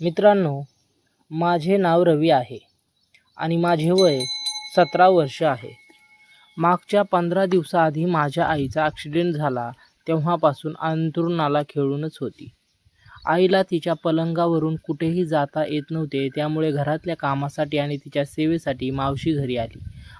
मित्रांनो माझे नाव रवी आहे आणि माझे वय सतरा वर्ष आहे. मागच्या पंधरा दिवसाआधी माझ्या आईचा ॲक्सिडेंट झाला तेव्हापासून अंतरुणाला खेळूनच होती. आईला तिच्या पलंगावरून कुठेही जाता येत नव्हते त्यामुळे घरातल्या कामासाठी आणि तिच्या सेवेसाठी मावशी घरी आली.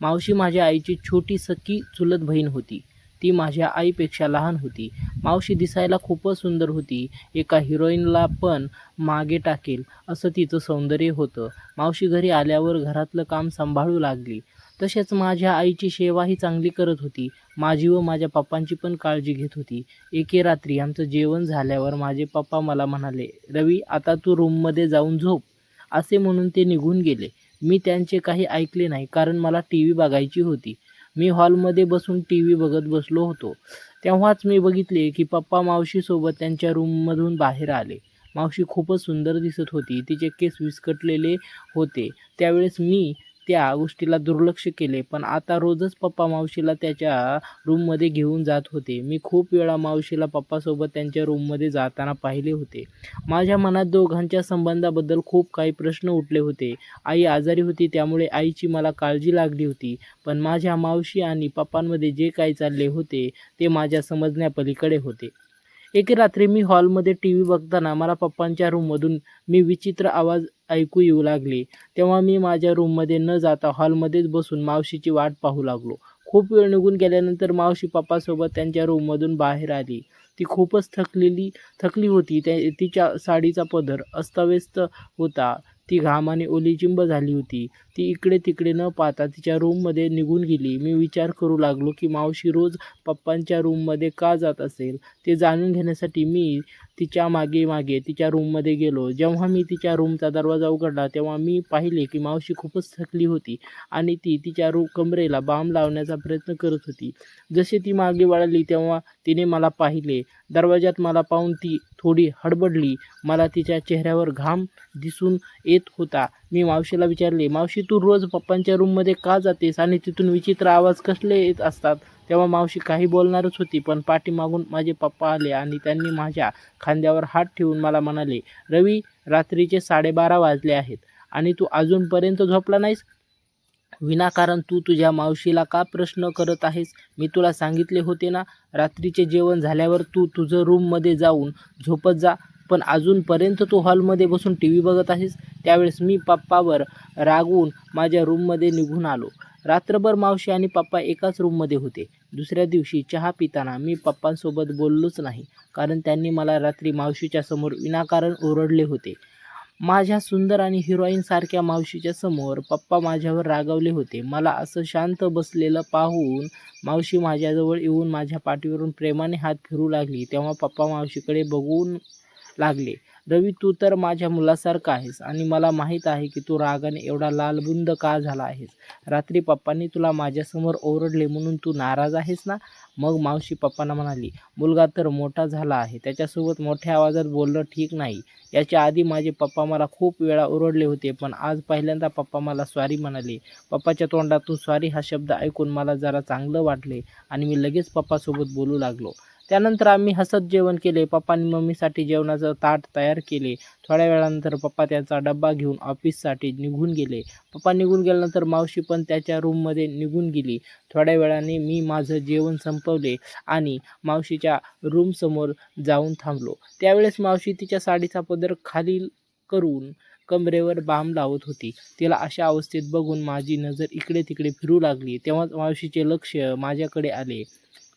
मावशी माझ्या आईची छोटी सखी चुलत बहीण होती. ती माझ्या आईपेक्षा लहान होती. मावशी दिसायला खूपच सुंदर होती. एका हिरोईनला पण मागे टाकेल असं तिचं सौंदर्य होतं. मावशी घरी आल्यावर घरातलं काम सांभाळू लागली. तसेच माझ्या आईची सेवाही चांगली करत होती. माझी व माझ्या पप्पांची पण काळजी घेत होती. एके रात्री आमचं जेवण झाल्यावर माझे पप्पा मला म्हणाले रवी आता तू रूममध्ये जाऊन झोप. असे म्हणून ते निघून गेले. मी त्यांचे काही ऐकले नाही कारण मला टी व्ही बघायची होती. मी हॉलमध्ये बसून टी व्ही बघत बसलो होतो. तेव्हाच मी बघितले की पप्पा मावशीसोबत त्यांच्या रूममधून बाहेर आले. मावशी खूपच सुंदर दिसत होती. तिचे केस विस्कटलेले होते. त्यावेळेस मी त्या गोष्टीला दुर्लक्ष केले. पण आता रोजच पप्पा मावशीला त्याच्या रूममध्ये घेऊन जात होते. मी खूप वेळा मावशीला पप्पासोबत त्यांच्या रूममध्ये जाताना पाहिले होते. माझ्या मनात दोघांच्या संबंधाबद्दल खूप काही प्रश्न उठले होते. आई आजारी होती त्यामुळे आईची मला काळजी लागली होती. पण माझ्या मावशी आणि पप्पांमध्ये जे काही चालले होते ते माझ्या समजण्यापलीकडे होते. एके रात्री मी हॉलमध्ये टी व्ही बघताना मला पप्पांच्या रूममधून मी विचित्र आवाज ऐकू येऊ लागले. तेव्हा मी माझ्या रूममध्ये न जाता हॉलमध्येच बसून मावशीची वाट पाहू लागलो. खूप वेळ निघून गेल्यानंतर मावशी पप्पासोबत त्यांच्या रूममधून बाहेर आली. ती खूपच थकलेली थकली होती. त्या तिच्या साडीचा पदर अस्ताव्यस्त होता. ती घामाने ओलीचिंब झाली होती. ती इकडे तिकडे न पाहता तिच्या रूममध्ये निघून गेली. मी विचार करू लागलो की मावशी रोज पप्पांच्या रूममध्ये का जात असेल? ते जाणून घेण्यासाठी मी तिच्यामागे मागे तिच्या रूममध्ये गेलो. जेव्हा मी तिच्या रूमचा दरवाजा उघडला तेव्हा मी पाहिले की मावशी खूपच थकली होती आणि ती तिच्या रू कमरेला बाम लावण्याचा प्रयत्न करत होती. जसे ती मागे वळाली तेव्हा तिने मला पाहिले. दरवाजात मला पाहून ती थोडी हडबडली. मला तिच्या चेहऱ्यावर घाम दिसून येत होता. मी मावशीला विचारले मावशी तू रोज पप्पांच्या रूममध्ये का जातेस आणि तिथून विचित्र आवाज कसले येत असतात? तेव्हा मावशी काही बोलणारच होती पण पाठीमागून माझे पप्पा आले आणि त्यांनी माझ्या खांद्यावर हात ठेवून मला म्हणाले रवी रात्रीचे साडेबारा वाजले आहेत आणि तू अजूनपर्यंत झोपला नाहीस? विनाकारण तू तुझ्या मावशीला का प्रश्न करत आहेस? मी तुला सांगितले होते ना रात्रीचे जेवण झाल्यावर तू तुझं रूममध्ये जाऊन झोपत जा. पण अजूनपर्यंत तू हॉलमध्ये बसून टी व्ही बघत आहेस. त्यावेळेस मी पप्पावर रागवून माझ्या रूममध्ये निघून आलो. रात्रभर मावशी आणि पप्पा एकाच रूममध्ये होते. दुसऱ्या दिवशी चहा पिताना मी पप्पांसोबत बोललोच नाही कारण त्यांनी मला रात्री मावशीच्या समोर विनाकारण ओरडले होते. माझ्या सुंदर आणि हिरोईनसारख्या मावशीच्या समोर पप्पा माझ्यावर रागावले होते. मला असं शांत बसलेलं पाहून मावशी माझ्याजवळ येऊन माझ्या पाठीवरून प्रेमाने हात फिरू लागली. तेव्हा पप्पा मावशीकडे बघून लागले. रवी तू तर माझ्या मुलासारखा आहेस आणि मला माहीत आहे की तू रागाने एवढा लालबुंद का झाला आहेस? रात्री पप्पांनी तुला माझ्यासमोर ओरडले म्हणून तू नाराज आहेस ना? मग मावशी पप्पांना म्हणाली मुलगा तर मोठा झाला आहे. त्याच्यासोबत मोठ्या आवाजात बोलणं ठीक नाही. याच्या आधी माझे पप्पा मला खूप वेळा ओरडले होते पण आज पहिल्यांदा पप्पा मला स्वारी म्हणाले. पप्पाच्या तोंडातून स्वारी हा शब्द ऐकून मला जरा चांगलं वाटले आणि मी लगेच पप्पासोबत बोलू लागलो. त्यानंतर आम्ही हसत जेवण केले. पप्पांनी मम्मीसाठी जेवणाचं ताट तयार केले. थोड्या वेळानंतर पप्पा त्यांचा डब्बा घेऊन ऑफिससाठी निघून गेले. पप्पा निघून गेल्यानंतर मावशी पण त्याच्या रूममध्ये निघून गेली. थोड्या वेळाने मी माझं जेवण संपवले आणि मावशीच्या रूमसमोर जाऊन थांबलो. त्यावेळेस मावशी तिच्या साडीचा पदर खाली करून कमरेवर बाम लावत होती. तिला अशा अवस्थेत बघून माझी नजर इकडे तिकडे फिरू लागली. तेव्हाच मावशीचे लक्ष माझ्याकडे आले.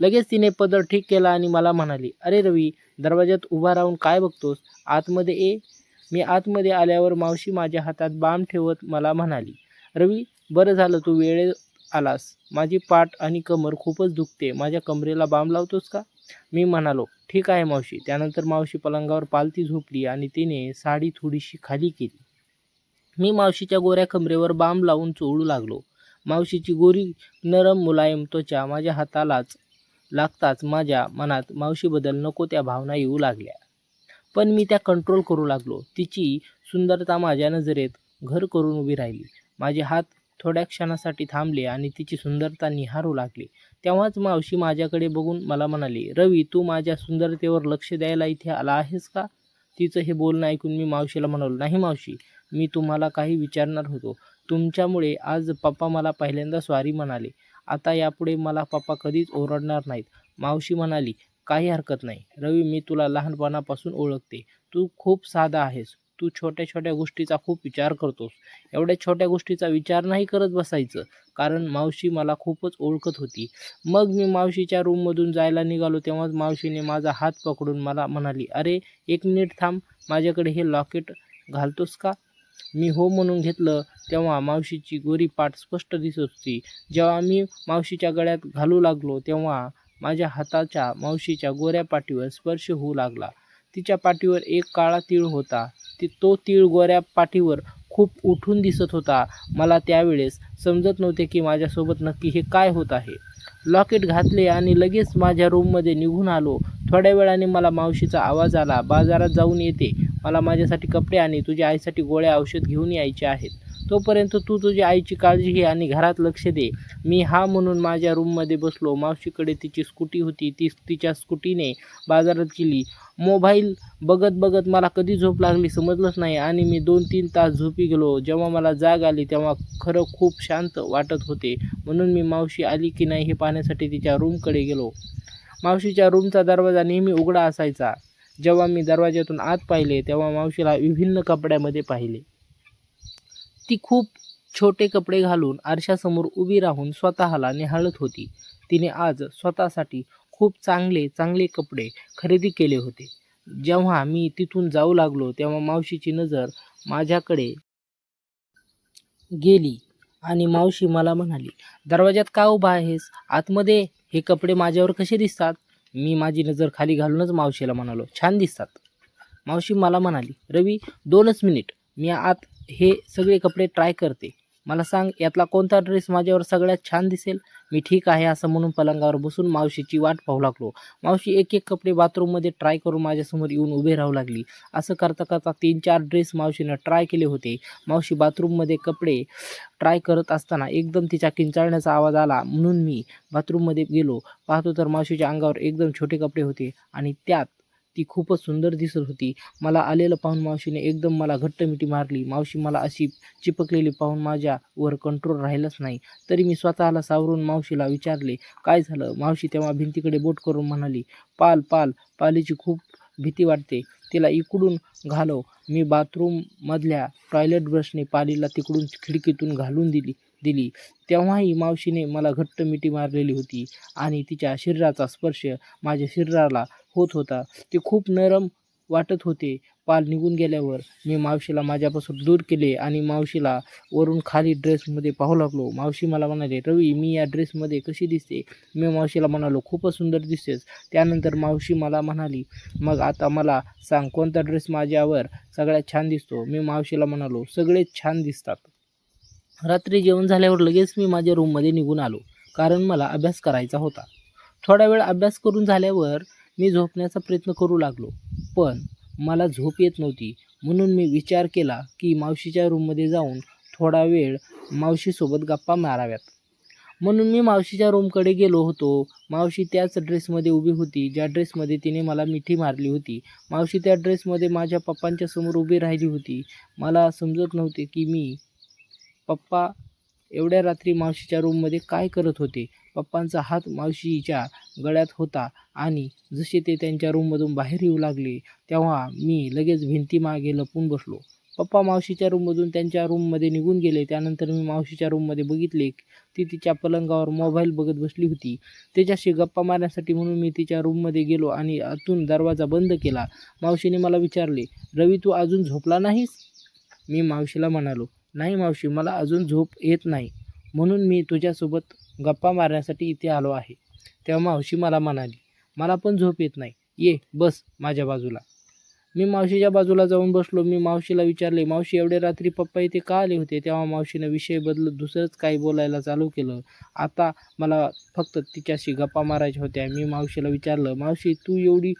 लगेच तिने पदर ठीक केला आणि मला म्हणाली अरे रवी दरवाज्यात उभा राहून काय बघतोस? आतमध्ये ये. मी आतमध्ये आल्यावर मावशी माझ्या हातात बाम ठेवत मला म्हणाली रवी बरं झालं तू वेळेत आलास. माझी पाठ आणि कमर खूपच दुखते. माझ्या कमरेला बाम लावतोस का? मी म्हणालो ठीक आहे मावशी. त्यानंतर मावशी पलंगावर पालती झोपली आणि तिने साडी थोडीशी खाली केली. मी मावशीच्या गोऱ्या कमरेवर बाम लावून चोळू लागलो. मावशीची गोरी नरम मुलायम त्वचा माझ्या हातालाच लागताच माझ्या मनात मावशीबद्दल नको त्या भावना येऊ लागल्या. पण मी त्या कंट्रोल करू लागलो. तिची सुंदरता माझ्या नजरेत घर करून उभी राहिली. माझे हात थोड्या क्षणासाठी थांबले आणि तिची सुंदरता निहारू लागली. तेव्हाच मावशी माझ्याकडे बघून मला म्हणाली रवी तू माझ्या सुंदरतेवर लक्ष द्यायला इथे आला आहेस का? तिचं हे बोलणं ऐकून मी मावशीला म्हणालो नाही मावशी मी तुम्हाला काही विचारणार होतो. तुमच्यामुळे आज पप्पा मला पहिल्यांदा स्वारी म्हणाले. आता यापुढे मला पप्पा कधीच ओरडणार नाहीत. मावशी म्हणाली काही हरकत नाही. रवी मी तुला लहानपणापासून ओळखते. तू खूप साधा आहेस. तू छोट्या छोट्या गोष्टीचा खूप विचार करतोस. एवढ्या छोट्या गोष्टीचा विचार नाही करत बसायचं. कारण मावशी मला खूपच ओळखत होती. मग मी मावशीच्या रूममधून जायला निघालो. तेव्हाच मावशीने माझा हात पकडून मला म्हणाली अरे एक मिनिट थांब. माझ्याकडे हे लॉकेट घालतोस का? मी हो म्हणून घेतलं तेव्हा मावशीची गोरी पाठ स्पष्ट दिसत होती. जेव्हा मी मावशीच्या गळ्यात घालू लागलो तेव्हा माझ्या हाताच्या मावशीच्या गोऱ्या पाठीवर स्पर्श होऊ लागला. तिच्या पाठीवर एक काळा तीळ होता. ती तो तीळ गोऱ्या पाठीवर खूप उठून दिसत होता. मला त्यावेळेस समजत नव्हते की माझ्यासोबत नक्की हे काय होत आहे. लॉकेट घातले आणि लगेच माझ्या रूममध्ये निघून आलो. थोड्या वेळाने मला मावशीचा आवाज आला बाजारात जाऊन येते. मला माझ्यासाठी कपडे आणि तुझ्या आईसाठी गोळ्या औषध घेऊन यायचे आहेत. तोपर्यंत तू तुझ्या आईची काळजी घे आणि घरात लक्ष दे. मी हा म्हणून माझ्या रूममध्ये बसलो. मावशीकडे तिची स्कूटी होती. ती तिच्या स्कूटीने बाजारात गेली. मोबाईल बघत बघत मला कधी झोप लागली समजलंच नाही आणि मी दोन तीन तास झोपी गेलो. जेव्हा मला जाग आली तेव्हा खरं खूप शांत वाटत होते. म्हणून मी मावशी आली की नाही हे पाहण्यासाठी तिच्या रूमकडे गेलो. मावशीच्या रूमचा दरवाजा नेहमी उघडा असायचा. जेव्हा मी दरवाज्यातून आत पाहिले तेव्हा मावशीला विभिन्न कपड्यामध्ये पाहिले. ती खूप छोटे कपडे घालून आरशासमोर उभी राहून स्वतःला निहाळत होती. तिने आज स्वतःसाठी खूप चांगले चांगले कपडे खरेदी केले होते. जेव्हा मी तिथून जाऊ लागलो तेव्हा मावशीची नजर माझ्याकडे गेली आणि मावशी मला म्हणाली दरवाज्यात का उभा आहेस? आतमध्ये हे कपडे माझ्यावर कसे दिसतात? मी माझी नजर खाली घालूनच मावशीला म्हणालो छान दिसतात. मावशी मला म्हणाली रवी दोनच मिनिट. मी आत हे सगळे कपडे ट्राय करते. मला सांग यातला कोणता ड्रेस माझ्यावर सगळ्यात छान दिसेल? मी ठीक आहे असं म्हणून पलंगावर बसून मावशीची वाट पाहू लागलो. मावशी एक एक कपडे बाथरूममध्ये ट्राय करून माझ्यासमोर येऊन उभे राहू लागली. असं करता करता तीन चार ड्रेस मावशीनं ट्राय केले होते. मावशी बाथरूममध्ये कपडे ट्राय करत असताना एकदम तिच्या किंचाळण्याचा आवाज आला. म्हणून मी बाथरूममध्ये गेलो. पाहतो तर मावशीच्या अंगावर एकदम छोटे कपडे होते आणि त्यात ती खूपच सुंदर दिसत होती. मला आलेलं पाहून मावशीने एकदम मला घट्ट मिठी मारली. मावशी मला अशी चिपकलेली पाहून माझ्यावर कंट्रोल राहिलंच नाही. तरी मी स्वतःला सावरून मावशीला विचारले काय झालं? मावशी तेव्हा भिंतीकडे बोट करून म्हणाली पाल पाल पालीची खूप भीती वाटते. तिला इकडून घालव. मी बाथरूममधल्या टॉयलेट ब्रशने पालीला तिकडून खिडकीतून घालून दिली. दिली. तेव्हाही मावशीने मला घट्ट मिठी मारलेली होती आणि तिच्या शरीराचा स्पर्श माझ्या शरीराला होत होता. ते खूप नरम वाटत होते. पाल निघून गेल्यावर मी मावशीला माझ्यापासून दूर केले आणि मावशीला वरून खाली ड्रेसमध्ये पाहू लागलो. मावशी मला म्हणाले रवी मी या ड्रेसमध्ये कशी दिसते? मी मावशीला म्हणालो खूपच सुंदर दिसतेस. त्यानंतर मावशी मला म्हणाली मग आता मला सांग कोणता ड्रेस माझ्यावर सगळ्यात छान दिसतो? मी मावशीला म्हणालो सगळेच छान दिसतात. रात्री जेवण झाल्यावर लगेच मी माझ्या रूममध्ये निघून आलो. कारण मला अभ्यास करायचा होता. थोडा वेळ अभ्यास करून झाल्यावर मी झोपण्याचा प्रयत्न करू लागलो. पण मला झोप येत नव्हती. म्हणून मी विचार केला की मावशीच्या रूममध्ये जाऊन थोडा वेळ मावशीसोबत गप्पा माराव्यात. म्हणून मी मावशीच्या रूमकडे गेलो होतो. मावशी त्याच ड्रेसमध्ये उभी होती. ज्या ड्रेसमध्ये तिने मला मिठी मारली होती. मावशी त्या ड्रेसमध्ये माझ्या पप्पांच्या समोर उभी राहिली होती. मला समजत नव्हते की मी पप्पा एवढ्या रात्री मावशीच्या रूममध्ये काय करत होते? पप्पांचा हात मावशीच्या गळ्यात होता आणि जसे ते त्यांच्या रूममधून बाहेर येऊ लागले तेव्हा मी लगेच भिंतीमागे लपून बसलो. पप्पा मावशीच्या रूममधून त्यांच्या रूममध्ये निघून गेले. त्यानंतर मी मावशीच्या रूममध्ये बघितले ती तिच्या पलंगावर मोबाईल बघत बसली होती. त्याच्याशी गप्पा मारण्यासाठी म्हणून मी तिच्या रूममध्ये गेलो आणि आतून दरवाजा बंद केला. मावशीने मला विचारले रवी तू अजून झोपला नाहीस? मी मावशीला म्हणालो नाही मावशी मला अजून झोप येत नाही. म्हणून मी तुझ्यासोबत गप्पा मारण्यासाठी इथे आलो आहे. तेव्हा मावशी मला म्हणाली मला पण झोप येत नाही. ये बस माझ्या बाजूला. मी मावशीच्या बाजूला जाऊन बसलो. मी मावशीला विचारले मावशी एवढे रात्री पप्पा इथे का आले होते? तेव्हा मावशीनं विषय बदलत दुसरंच काही बोलायला चालू केलं. आता मला फक्त तिच्याशी गप्पा मारायच्या होत्या. मी मावशीला विचारलं मावशी तू एवढी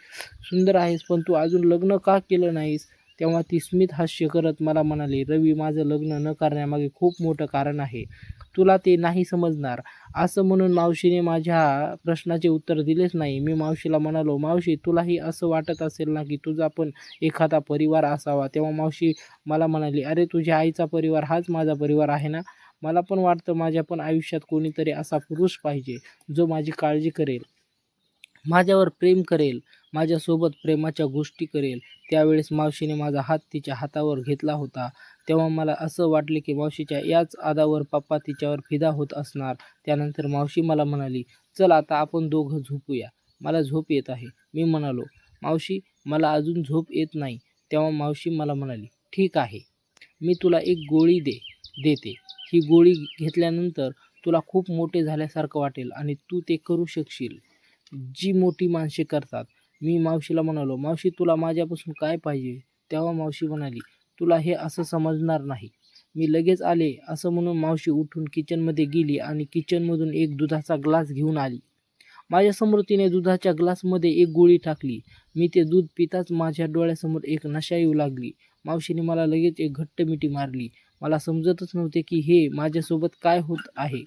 सुंदर आहेस पण तू अजून लग्न का केलं नाहीस? तेव्हा ती स्मित हास्य करत मला म्हणाली रवी माझं लग्न न करण्यामागे खूप मोठं कारण आहे. तुला ते नाही समजणार. असं म्हणून मावशीने माझ्या प्रश्नाचे उत्तर दिलेच नाही. मी मावशीला म्हणालो मावशी तुलाही असं वाटत असेल ना की तुझा पण एखादा परिवार असावा? तेव्हा मावशी मला म्हणाली अरे तुझ्या आईचा परिवार हाच माझा परिवार आहे ना? मला पण वाटतं माझ्या पण आयुष्यात कोणीतरी असा पुरुष पाहिजे जो माझी काळजी करेल. माझ्यावर प्रेम करेल माझ्यासोबत प्रेमाच्या गोष्टी करेल. त्यावेळेस मावशीने माझा हात तिच्या हातावर घेतला होता. तेव्हा मला असं वाटले की मावशीच्या याच आदावर पप्पा तिच्यावर फिदा होत असणार. त्यानंतर मावशी मला म्हणाली चल आता आपण दोघं झोपूया. मला झोप येत आहे. मी म्हणालो मावशी मला अजून झोप येत नाही. तेव्हा मावशी मला म्हणाली ठीक आहे. मी तुला एक गोळी दे देते. ही गोळी घेतल्यानंतर तुला खूप मोठे झाल्यासारखं वाटेल आणि तू ते करू शकशील. जी मोठी माणसे करतात. मी मावशीला म्हणालो मावशी तुला माझ्यापासून काय पाहिजे? तेव्हा मावशी म्हणाली तुला हे असं समजणार नाही. मी लगेच आले असं म्हणून मावशी उठून किचनमध्ये गेली आणि किचनमधून एक दुधाचा ग्लास घेऊन आली. माझ्यासमोर तिने दुधाच्या ग्लासमध्ये एक गोळी टाकली. मी ते दूध पिताच माझ्या डोळ्यासमोर एक नशा येऊ लागली. मावशीने मला लगेच एक घट्ट मिठी मारली. मला समजतच नव्हते की हे माझ्यासोबत काय होत आहे.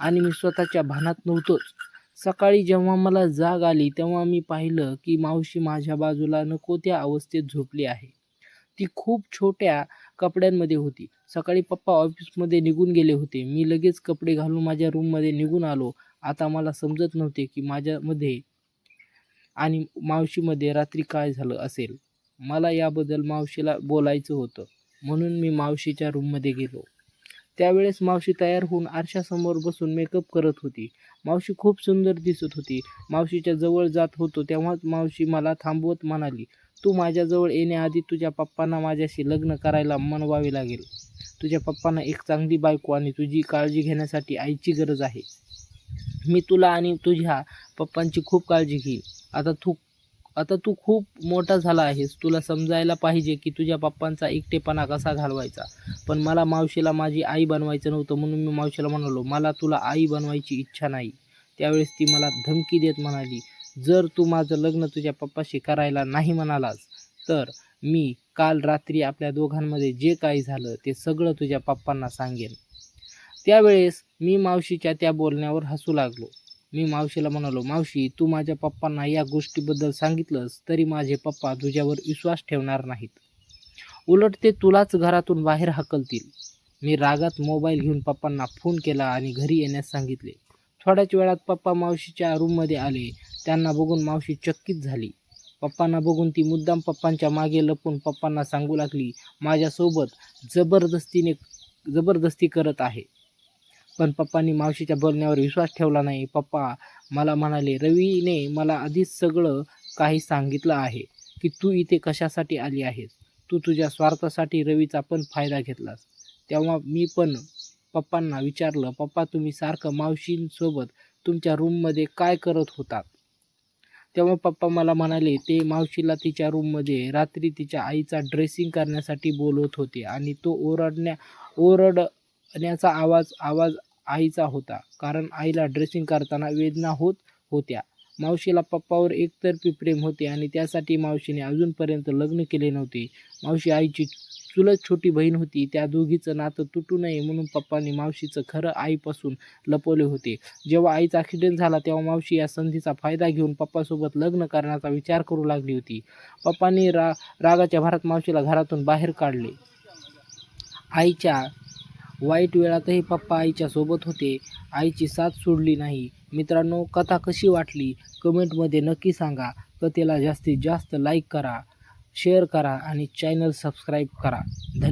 आणि मी स्वतःच्या भानात नव्हतोच. सकाळी जेव्हा मला जाग आली तेव्हा मी पाहिलं की मावशी माझ्या बाजूला नको त्या अवस्थेत झोपली आहे. ती खूप छोट्या कपड्यांमध्ये होती. सकाळी पप्पा ऑफिसमध्ये निघून गेले होते. मी लगेच कपडे घालून माझ्या रूममध्ये निघून आलो. आता मला समजत नव्हते की माझ्यामध्ये आणि मावशीमध्ये रात्री काय झालं असेल. मला याबद्दल मावशीला बोलायचं होतं. म्हणून मी मावशीच्या रूममध्ये गेलो. त्यावेळेस मावशी तयार होऊन आरशासमोर बसून मेकअप करत होती. मावशी खूप सुंदर दिसत होती. मावशीच्या जवळ जात होतो तेव्हाच मावशी मला थांबवत म्हणाली तू माझ्याजवळ येण्याआधी तुझ्या पप्पांना माझ्याशी लग्न करायला मनवावे लागेल. तुझ्या पप्पांना एक चांगली बायको आणि तुझी काळजी घेण्यासाठी आईची गरज आहे. मी तुला आणि तुझ्या पप्पांची खूप काळजी घेईन. आता तू आता तू खूप मोठा झाला आहेस. तुला समजायला पाहिजे की तुझ्या पप्पांचा एकटेपणा कसा घालवायचा. पण मला मावशीला माझी आई बनवायचं नव्हतं म्हणून मी मावशीला म्हणालो मला तुला आई बनवायची इच्छा नाही. त्यावेळेस ती मला धमकी देत म्हणाली जर तू माझं लग्न तुझ्या पप्पाशी करायला नाही म्हणालास तर मी काल रात्री आपल्या दोघांमध्ये जे काही झालं ते सगळं तुझ्या पप्पांना सांगेन. त्यावेळेस मी मावशीच्या त्या बोलण्यावर हसू लागलो. मी मावशीला म्हणालो मावशी तू माझ्या पप्पांना या गोष्टीबद्दल सांगितलंस तरी माझे पप्पा तुझ्यावर विश्वास ठेवणार नाहीत. उलट ते तुलाच घरातून बाहेर हकलतील. मी रागात मोबाईल घेऊन पप्पांना फोन केला आणि घरी येण्यास सांगितले. थोड्याच वेळात पप्पा मावशीच्या रूममध्ये आले. त्यांना बघून मावशी चकित झाली. पप्पांना बघून ती मुद्दाम पप्पांच्या मागे लपून पप्पांना सांगू लागली माझ्यासोबत जबरदस्तीने जबरदस्ती करत आहे. पण पप्पांनी मावशीच्या बोलण्यावर विश्वास ठेवला नाही. पप्पा मला म्हणाले रवीने मला आधीच सगळं काही सांगितलं आहे की तू इथे कशासाठी आली आहेस? तू तुझ्या स्वार्थासाठी रवीचा पण फायदा घेतलास. तेव्हा मी पण पप्पांना विचारलं पप्पा तुम्ही सारखं मावशींसोबत तुमच्या रूममध्ये काय करत होतात? तेव्हा पप्पा मला म्हणाले ते मावशीला तिच्या रूममध्ये रात्री तिच्या आईचा ड्रेसिंग करण्यासाठी बोलवत होते आणि तो ओरडण्या ओरडण्याचा आवाज आवाज आईचा होता. कारण आईला ड्रेसिंग करताना वेदना होत होत्या. मावशीला पप्पावर एकतर्फी प्रेम होते आणि त्यासाठी मावशीने अजूनपर्यंत लग्न केले नव्हते. मावशी आईची चुलत छोटी बहीण होती. त्या दोघीचं नातं तुटू नये म्हणून पप्पांनी मावशीचं खरं आईपासून लपवले होते. जेव्हा आईचा ॲक्सिडेंट झाला तेव्हा मावशी या संधीचा फायदा घेऊन पप्पासोबत लग्न करण्याचा विचार करू लागली होती. पप्पांनी रा रागाच्या भरात मावशीला घरातून बाहेर काढले. आईच्या वाईट वेळातही पप्पा आईच्या सोबत होते. आईची साथ सोडली नाही. मित्रांनो कथा कशी वाटली? कमेंटमध्ये नक्की सांगा. कथेला जास्तीत जास्त लाईक करा शेअर करा आणि चॅनल सबस्क्राईब करा. धन्य